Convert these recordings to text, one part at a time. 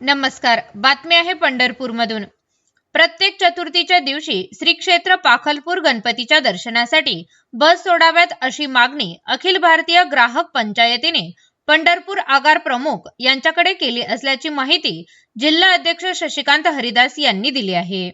नमस्कार. बातमी आहे पंढरपूरमधून. प्रत्येक चतुर्थीच्या दिवशी श्री क्षेत्र पाखलपूर गणपतीच्या दर्शनासाठी बस सोडाव्यात अशी मागणी अखिल भारतीय ग्राहक पंचायतीने पंढरपूर आगार प्रमुख यांच्याकडे केली असल्याची माहिती जिल्हा अध्यक्ष शशिकांत हरिदास यांनी दिली आहे.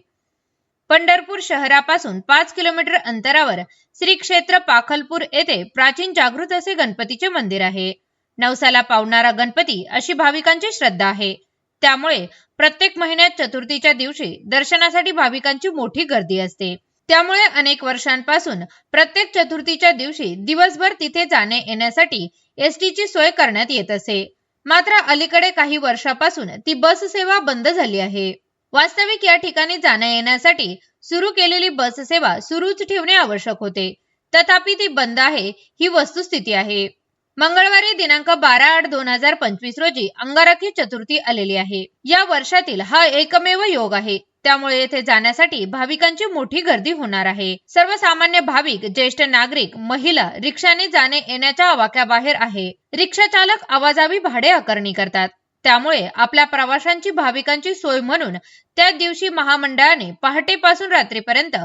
पंढरपूर शहरापासून पाच किलोमीटर अंतरावर श्री क्षेत्र पाखलपूर येथे प्राचीन जागृत असे गणपतीचे मंदिर आहे. नवसाला पावणारा गणपती अशी भाविकांची श्रद्धा आहे. त्यामुळे प्रत्येक महिन्यात चतुर्थीच्या दिवशी दर्शनासाठी भाविकांची मोठी गर्दी असते. त्यामुळे अनेक वर्षांपासून प्रत्येक चतुर्थीच्या दिवशी दिवसभर तिथे जाणे येण्यासाठी एसटीची ची सोय करण्यात येत असे. मात्र अलीकडे काही वर्षापासून ती बस सेवा बंद झाली आहे. वास्तविक या ठिकाणी जाण्या येण्यासाठी सुरू केलेली बस सेवा सुरूच ठेवणे आवश्यक होते. तथापि ती बंद आहे ही वस्तुस्थिती आहे. मंगळवारी दिनांक बारा आठ दोन हजार पंचवीस रोजी अंगारकी चतुर्थी आलेली आहे. या वर्षातील हा एकमेव योग आहे. त्यामुळे येथे जाण्यासाठी भाविकांची मोठी गर्दी होणार आहे. सर्वसामान्य भाविक ज्येष्ठ नागरिक महिला रिक्षाने जाणे येण्याच्या आवाक्याबाहेर आहे. रिक्षा चालक आवाजावी भाडे आकारणी करतात. त्यामुळे आपल्या प्रवाशांची भाविकांची सोय म्हणून त्या दिवशी महामंडळाने पहाटेपासून रात्रीपर्यंत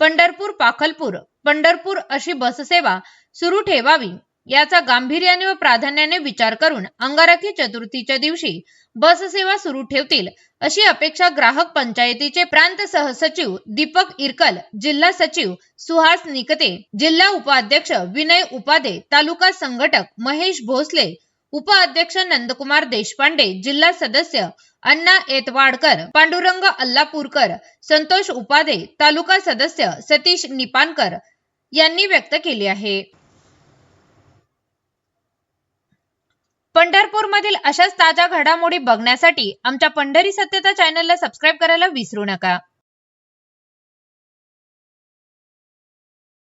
पंढरपूर पाखलपूर पंढरपूर अशी बससेवा सुरू ठेवावी याचा गांभीर्याने व प्राधान्याने विचार करून अंगारकी चतुर्थीच्या दिवशी बस सेवा सुरू ठेवतील अशी अपेक्षा ग्राहक पंचायतीचे प्रांत सहसचिव दीपक इरकल जिल्हा सचिव सुहास निकते जिल्हा उपाध्यक्ष विनय उपादे तालुका संघटक महेश भोसले उपाध्यक्ष नंदकुमार देशपांडे जिल्हा सदस्य अण्णा एतवाडकर पांडुरंग अल्लापूरकर संतोष उपादे तालुका सदस्य सतीश निपानकर यांनी व्यक्त केली आहे. पंढरपूरमधील अशाच ताज्या घडामोडी बघण्यासाठी आमच्या पंढरी सत्यता चॅनलला सबस्क्राईब करायला विसरू नका.